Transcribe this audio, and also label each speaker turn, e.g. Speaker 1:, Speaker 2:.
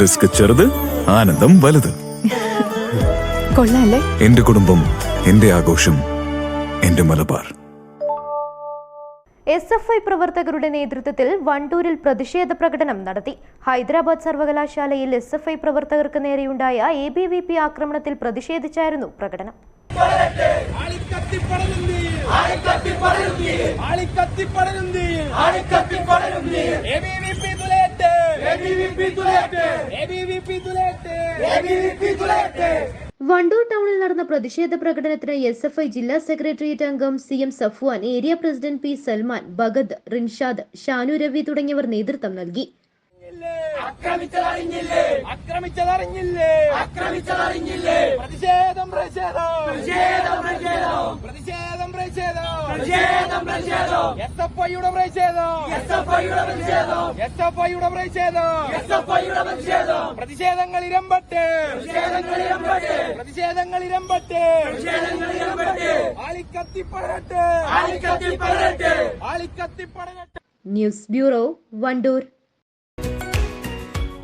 Speaker 1: Risk ചെറുത് ആനന്ദം വലുത്.
Speaker 2: കൊള്ളാല്ലേ?
Speaker 1: എന്റെ കുടുംബം എന്റെ ആഘോഷം എന്റെ മലബാർ.
Speaker 3: എസ് എഫ് ഐ പ്രവർത്തകരുടെ നേതൃത്വത്തിൽ വണ്ടൂരിൽ പ്രതിഷേധ പ്രകടനം നടത്തി. ഹൈദരാബാദ് സർവകലാശാലയിൽ എസ് എഫ് ഐ പ്രവർത്തകർക്ക് നേരെയുണ്ടായ എ ബി വി പി ആക്രമണത്തിൽ പ്രതിഷേധിച്ചായിരുന്നു പ്രകടനം.
Speaker 4: എബിവിപി തുലേറ്റ്
Speaker 3: വണ്ടൂർ ടൗണിൽ നടന്ന പ്രതിഷേധ പ്രകടനത്തിന് എസ് എഫ് ഐ ജില്ലാ സെക്രട്ടേറിയറ്റ് അംഗം C M Safwan area president P Salman Bhagat Rinshad Shanu Ravi തുടങ്ങിയവർ നേതൃത്വം നൽകി.
Speaker 4: ആക്രമിച്ചതറിഞ്ഞില്ലേ? ആക്രമിച്ചതറിഞ്ഞില്ലേ? ആക്രമിച്ചതറിഞ്ഞില്ലേ? പ്രതിഷേധം പ്രതിഷേധം. പ്രതിഷേധം പ്രതിഷേധം. പ്രതിഷേധം പ്രതിഷേധം. പ്രതിഷേധം പ്രതിഷേധം. എസ് എഫ് ഐയുടെ പ്രതിഷേധം. എസ് എഫ് ഐയുടെ പ്രതിഷേധം. എസ് എഫ് ഐയുടെ പ്രതിഷേധം. എസ് എഫ് ഐയുടെ പ്രതിഷേധം. പ്രതിഷേധങ്ങൾ ഇരമ്പട്ടെ. പ്രതിഷേധങ്ങൾ ഇരമ്പട്ടെ. പ്രതിഷേധങ്ങൾ ഇരമ്പട്ടെ. പ്രതിഷേധങ്ങൾ ഇരമ്പട്ടെ. ആളിക്കത്തിപ്പടരട്ടെ ആലിക്കത്തി ആളിക്കത്തിപ്പടരട്ടെ
Speaker 3: news bureau Wandoor.